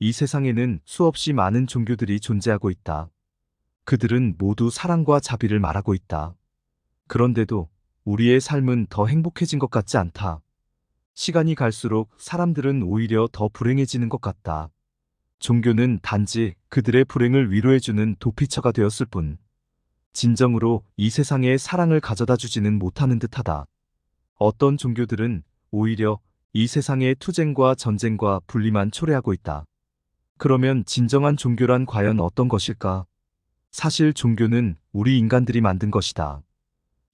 이 세상에는 수없이 많은 종교들이 존재하고 있다. 그들은 모두 사랑과 자비를 말하고 있다. 그런데도 우리의 삶은 더 행복해진 것 같지 않다. 시간이 갈수록 사람들은 오히려 더 불행해지는 것 같다. 종교는 단지 그들의 불행을 위로해주는 도피처가 되었을 뿐, 진정으로 이 세상에 사랑을 가져다 주지는 못하는 듯하다. 어떤 종교들은 오히려 이 세상의 투쟁과 전쟁과 분리만 초래하고 있다. 그러면 진정한 종교란 과연 어떤 것일까? 사실 종교는 우리 인간들이 만든 것이다.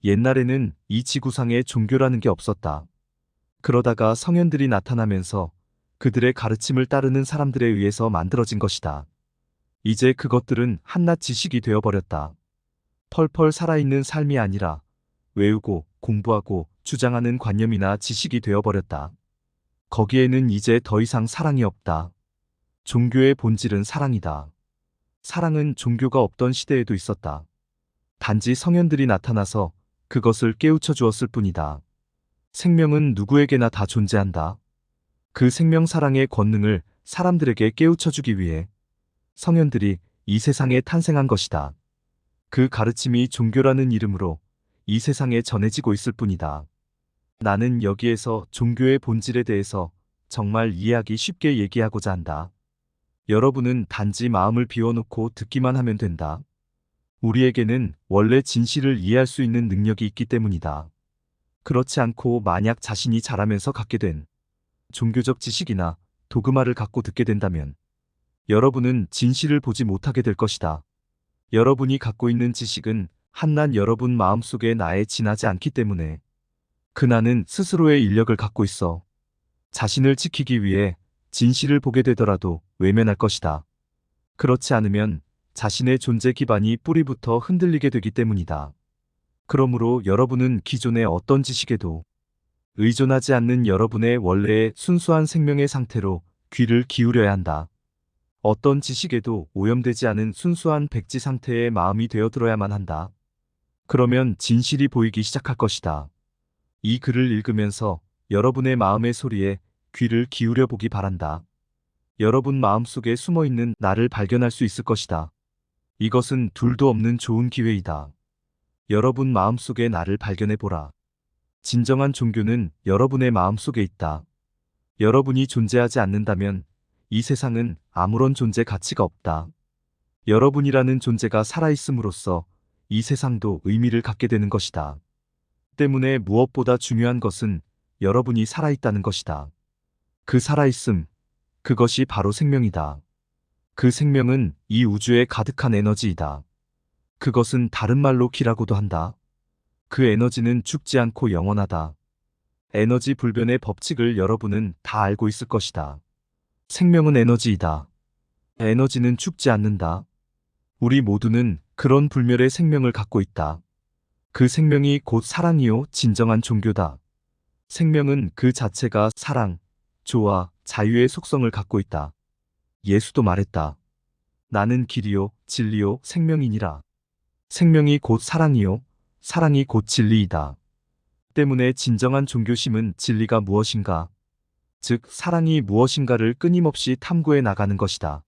옛날에는 이 지구상에 종교라는 게 없었다. 그러다가 성현들이 나타나면서 그들의 가르침을 따르는 사람들에 의해서 만들어진 것이다. 이제 그것들은 한낱 지식이 되어버렸다. 펄펄 살아있는 삶이 아니라 외우고 공부하고 주장하는 관념이나 지식이 되어버렸다. 거기에는 이제 더 이상 사랑이 없다. 종교의 본질은 사랑이다. 사랑은 종교가 없던 시대에도 있었다. 단지 성현들이 나타나서 그것을 깨우쳐 주었을 뿐이다. 생명은 누구에게나 다 존재한다. 그 생명 사랑의 권능을 사람들에게 깨우쳐 주기 위해 성현들이 이 세상에 탄생한 것이다. 그 가르침이 종교라는 이름으로 이 세상에 전해지고 있을 뿐이다. 나는 여기에서 종교의 본질에 대해서 정말 이해하기 쉽게 얘기하고자 한다. 여러분은 단지 마음을 비워놓고 듣기만 하면 된다. 우리에게는 원래 진실을 이해할 수 있는 능력이 있기 때문이다. 그렇지 않고 만약 자신이 자라면서 갖게 된 종교적 지식이나 도그마를 갖고 듣게 된다면 여러분은 진실을 보지 못하게 될 것이다. 여러분이 갖고 있는 지식은 한낱 여러분 마음속에 나에 지나지 않기 때문에 그 나는 스스로의 인력을 갖고 있어 자신을 지키기 위해 진실을 보게 되더라도 외면할 것이다. 그렇지 않으면 자신의 존재 기반이 뿌리부터 흔들리게 되기 때문이다. 그러므로 여러분은 기존의 어떤 지식에도 의존하지 않는 여러분의 원래의 순수한 생명의 상태로 귀를 기울여야 한다. 어떤 지식에도 오염되지 않은 순수한 백지 상태의 마음이 되어들어야만 한다. 그러면 진실이 보이기 시작할 것이다. 이 글을 읽으면서 여러분의 마음의 소리에 귀를 기울여 보기 바란다. 여러분 마음속에 숨어 있는 나를 발견할 수 있을 것이다. 이것은 둘도 없는 좋은 기회이다. 여러분 마음속의 나를 발견해 보라. 진정한 종교는 여러분의 마음속에 있다. 여러분이 존재하지 않는다면 이 세상은 아무런 존재 가치가 없다. 여러분이라는 존재가 살아있음으로써 이 세상도 의미를 갖게 되는 것이다. 때문에 무엇보다 중요한 것은 여러분이 살아있다는 것이다. 그 살아있음, 그것이 바로 생명이다. 그 생명은 이 우주에 가득한 에너지이다. 그것은 다른 말로 기라고도 한다. 그 에너지는 죽지 않고 영원하다. 에너지 불변의 법칙을 여러분은 다 알고 있을 것이다. 생명은 에너지이다. 에너지는 죽지 않는다. 우리 모두는 그런 불멸의 생명을 갖고 있다. 그 생명이 곧 사랑이요, 진정한 종교다. 생명은 그 자체가 사랑, 조화, 자유의 속성을 갖고 있다. 예수도 말했다. 나는 길이요, 진리요, 생명이니라. 생명이 곧 사랑이요, 사랑이 곧 진리이다. 때문에 진정한 종교심은 진리가 무엇인가, 즉 사랑이 무엇인가를 끊임없이 탐구해 나가는 것이다.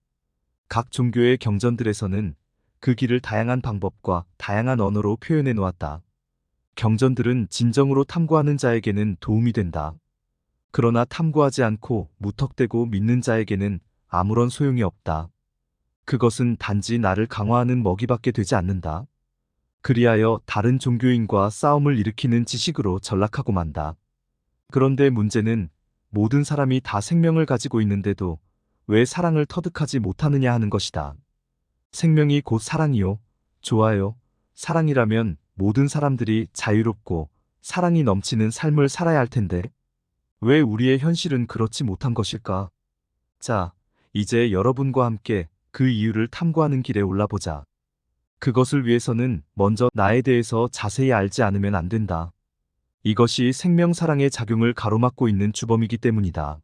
각 종교의 경전들에서는 그 길을 다양한 방법과 다양한 언어로 표현해 놓았다. 경전들은 진정으로 탐구하는 자에게는 도움이 된다. 그러나 탐구하지 않고 무턱대고 믿는 자에게는 아무런 소용이 없다. 그것은 단지 나를 강화하는 먹이밖에 되지 않는다. 그리하여 다른 종교인과 싸움을 일으키는 지식으로 전락하고 만다. 그런데 문제는 모든 사람이 다 생명을 가지고 있는데도 왜 사랑을 터득하지 못하느냐 하는 것이다. 생명이 곧 사랑이요. 좋아요. 사랑이라면 모든 사람들이 자유롭고 사랑이 넘치는 삶을 살아야 할 텐데 왜 우리의 현실은 그렇지 못한 것일까? 자, 이제 여러분과 함께 그 이유를 탐구하는 길에 올라보자. 그것을 위해서는 먼저 나에 대해서 자세히 알지 않으면 안 된다. 이것이 생명사랑의 작용을 가로막고 있는 주범이기 때문이다.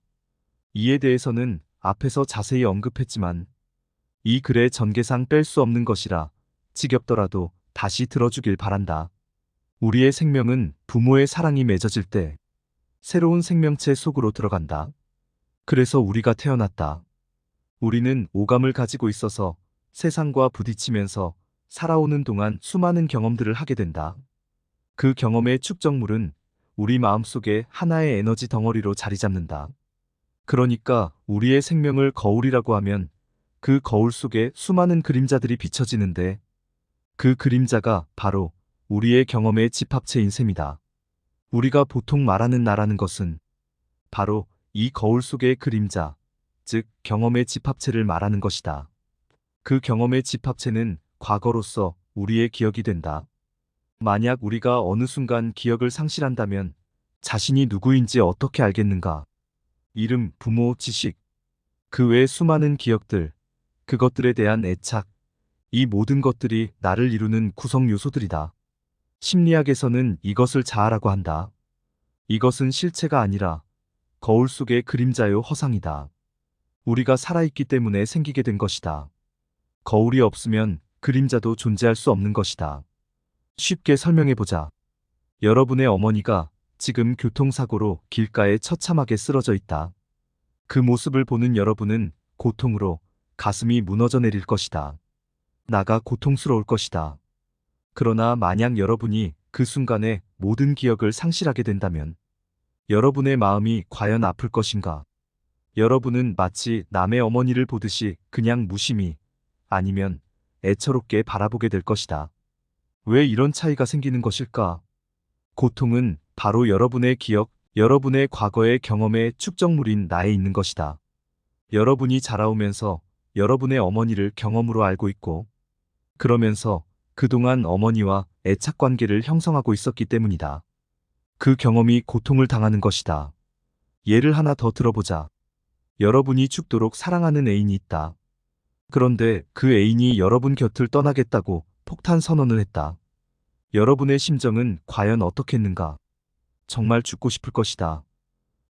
이에 대해서는 앞에서 자세히 언급했지만 이 글의 전개상 뺄 수 없는 것이라 지겹더라도 다시 들어주길 바란다. 우리의 생명은 부모의 사랑이 맺어질 때 새로운 생명체 속으로 들어간다. 그래서 우리가 태어났다. 우리는 오감을 가지고 있어서 세상과 부딪히면서 살아오는 동안 수많은 경험들을 하게 된다. 그 경험의 축적물은 우리 마음속에 하나의 에너지 덩어리로 자리 잡는다. 그러니까 우리의 생명을 거울이라고 하면 그 거울 속에 수많은 그림자들이 비춰지는데 그 그림자가 바로 우리의 경험의 집합체인 셈이다. 우리가 보통 말하는 나라는 것은 바로 이 거울 속의 그림자, 즉 경험의 집합체를 말하는 것이다. 그 경험의 집합체는 과거로서 우리의 기억이 된다. 만약 우리가 어느 순간 기억을 상실한다면 자신이 누구인지 어떻게 알겠는가? 이름, 부모, 지식, 그 외 수많은 기억들, 그것들에 대한 애착, 이 모든 것들이 나를 이루는 구성 요소들이다. 심리학에서는 이것을 자아라고 한다. 이것은 실체가 아니라 거울 속의 그림자요 허상이다. 우리가 살아있기 때문에 생기게 된 것이다. 거울이 없으면 그림자도 존재할 수 없는 것이다. 쉽게 설명해 보자. 여러분의 어머니가 지금 교통사고로 길가에 처참하게 쓰러져 있다. 그 모습을 보는 여러분은 고통으로 가슴이 무너져 내릴 것이다. 나가 고통스러울 것이다. 그러나 만약 여러분이 그 순간에 모든 기억을 상실하게 된다면 여러분의 마음이 과연 아플 것인가? 여러분은 마치 남의 어머니를 보듯이 그냥 무심히 아니면 애처롭게 바라보게 될 것이다. 왜 이런 차이가 생기는 것일까? 고통은 바로 여러분의 기억, 여러분의 과거의 경험의 축적물인 나에 있는 것이다. 여러분이 자라오면서 여러분의 어머니를 경험으로 알고 있고, 그러면서 그동안 어머니와 애착 관계를 형성하고 있었기 때문이다. 그 경험이 고통을 당하는 것이다. 예를 하나 더 들어보자. 여러분이 죽도록 사랑하는 애인이 있다. 그런데 그 애인이 여러분 곁을 떠나겠다고 폭탄 선언을 했다. 여러분의 심정은 과연 어떻겠는가? 정말 죽고 싶을 것이다.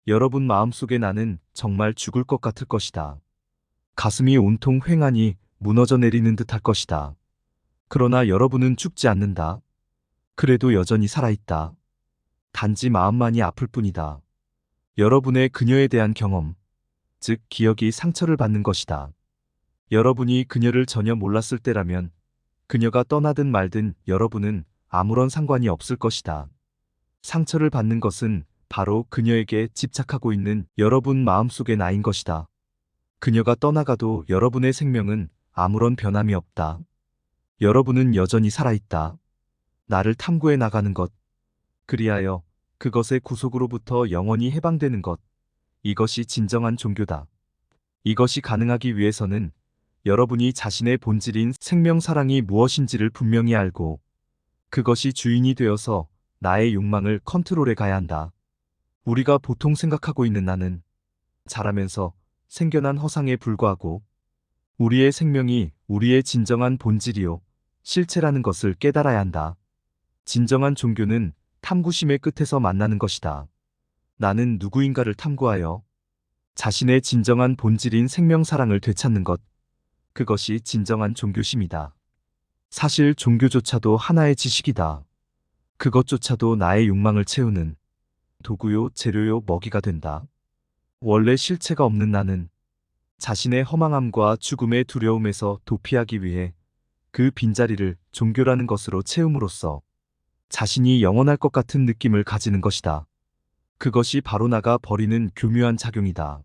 여러분 마음속에 나는 정말 죽을 것 같을 것이다. 가슴이 온통 횡하니 무너져 내리는 듯할 것이다. 그러나 여러분은 죽지 않는다. 그래도 여전히 살아있다. 단지 마음만이 아플 뿐이다. 여러분의 그녀에 대한 경험, 즉 기억이 상처를 받는 것이다. 여러분이 그녀를 전혀 몰랐을 때라면 그녀가 떠나든 말든 여러분은 아무런 상관이 없을 것이다. 상처를 받는 것은 바로 그녀에게 집착하고 있는 여러분 마음속의 나인 것이다. 그녀가 떠나가도 여러분의 생명은 아무런 변함이 없다. 여러분은 여전히 살아있다. 나를 탐구해 나가는 것. 그리하여 그것의 구속으로부터 영원히 해방되는 것. 이것이 진정한 종교다. 이것이 가능하기 위해서는 여러분이 자신의 본질인 생명사랑이 무엇인지를 분명히 알고 그것이 주인이 되어서 나의 욕망을 컨트롤해 가야 한다. 우리가 보통 생각하고 있는 나는 자라면서 생겨난 허상에 불과하고 우리의 생명이 우리의 진정한 본질이요, 실체라는 것을 깨달아야 한다. 진정한 종교는 탐구심의 끝에서 만나는 것이다. 나는 누구인가를 탐구하여 자신의 진정한 본질인 생명사랑을 되찾는 것. 그것이 진정한 종교심이다. 사실 종교조차도 하나의 지식이다. 그것조차도 나의 욕망을 채우는 도구요, 재료요, 먹이가 된다. 원래 실체가 없는 나는 자신의 허망함과 죽음의 두려움에서 도피하기 위해 그 빈자리를 종교라는 것으로 채움으로써 자신이 영원할 것 같은 느낌을 가지는 것이다. 그것이 바로 나가 버리는 교묘한 작용이다.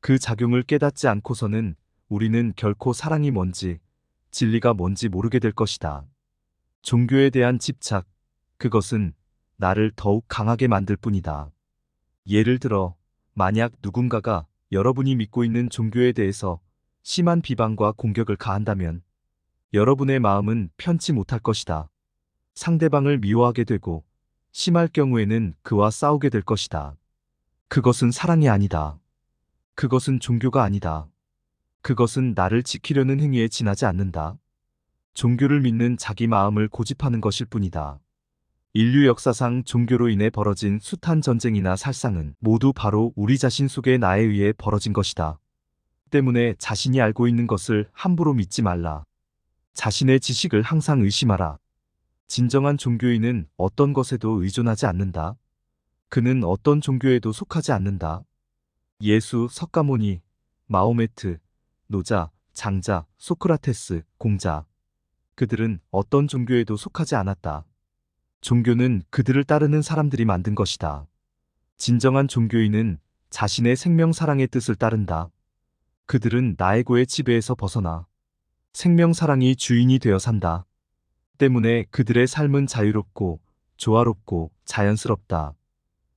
그 작용을 깨닫지 않고서는 우리는 결코 사랑이 뭔지, 진리가 뭔지 모르게 될 것이다. 종교에 대한 집착, 그것은 나를 더욱 강하게 만들 뿐이다. 예를 들어, 만약 누군가가 여러분이 믿고 있는 종교에 대해서 심한 비방과 공격을 가한다면 여러분의 마음은 편치 못할 것이다. 상대방을 미워하게 되고 심할 경우에는 그와 싸우게 될 것이다. 그것은 사랑이 아니다. 그것은 종교가 아니다. 그것은 나를 지키려는 행위에 지나지 않는다. 종교를 믿는 자기 마음을 고집하는 것일 뿐이다. 인류 역사상 종교로 인해 벌어진 숱한 전쟁이나 살상은 모두 바로 우리 자신 속의 나에 의해 벌어진 것이다. 때문에 자신이 알고 있는 것을 함부로 믿지 말라. 자신의 지식을 항상 의심하라. 진정한 종교인은 어떤 것에도 의존하지 않는다. 그는 어떤 종교에도 속하지 않는다. 예수, 석가모니, 마호메트, 노자, 장자, 소크라테스, 공자. 그들은 어떤 종교에도 속하지 않았다. 종교는 그들을 따르는 사람들이 만든 것이다. 진정한 종교인은 자신의 생명 사랑의 뜻을 따른다. 그들은 나에고의 지배에서 벗어나 생명 사랑이 주인이 되어 산다. 때문에 그들의 삶은 자유롭고 조화롭고 자연스럽다.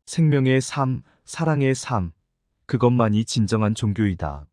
생명의 삶, 사랑의 삶, 그것만이 진정한 종교이다.